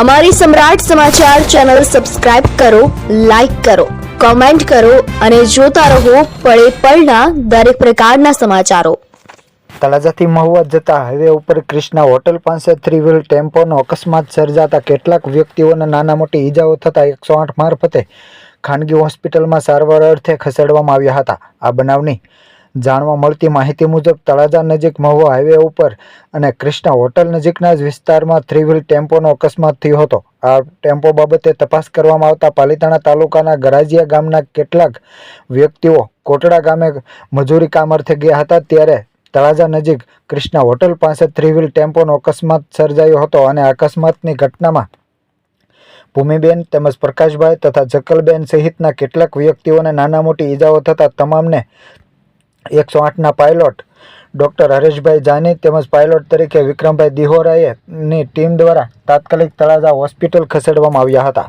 અમારી Samrat Samachar channel subscribe કરો, like કરો, કોમેન્ટ કરો અને જોતા રહો પળે પળના દરેક પ્રકારના સમાચારો. તળાજાથી મહુવા જતા હાઈવે ઉપર ક્રિષ્ના હોટલ પાસે થ્રી વ્હીલ ટેમ્પોનો અકસ્માત સર્જાતા કેટલાક વ્યક્તિઓને નાના મોટી ઈજાઓ થતાં એકસો આઠ મારફતે ખાનગી હોસ્પિટલમાં સારવાર અર્થે ખસેડવામાં આવ્યા હતા. આ બનાવની જાણવા મળતી માહિતી મુજબ તળાજા નજીક મહુવા હાઈવે ઉપર અને ક્રિષ્ના હોટલ નજીકના જ વિસ્તારમાં થ્રી વ્હીલ ટેમ્પોનો અકસ્માત થયો હતો. આ ટેમ્પો બાબતે તપાસ કરવામાં આવતા પાલીતાણા તાલુકાના ગરાજિયા ગામના કેટલાક વ્યક્તિઓ કોટડા ગામે મજૂરી કામ અર્થે ગયા હતા ત્યારે તળાજા નજીક ક્રિષ્ના હોટલ પાસે થ્રી વ્હીલ ટેમ્પોનો અકસ્માત સર્જાયો હતો અને અકસ્માતની ઘટનામાં ભૂમિબેન તેમજ પ્રકાશભાઈ તથા જકલબેન સહિતના કેટલાક વ્યક્તિઓને નાના મોટી ઈજાઓ થતાં તમામને એકસો આઠના પાયલોટ ડૉક્ટર હરેશભાઈ જાની તેમજ પાયલોટ તરીકે વિક્રમભાઈ દિહોરાએ ની ટીમ દ્વારા તાત્કાલિક તળાજા હોસ્પિટલ ખસેડવામાં આવ્યા હતા.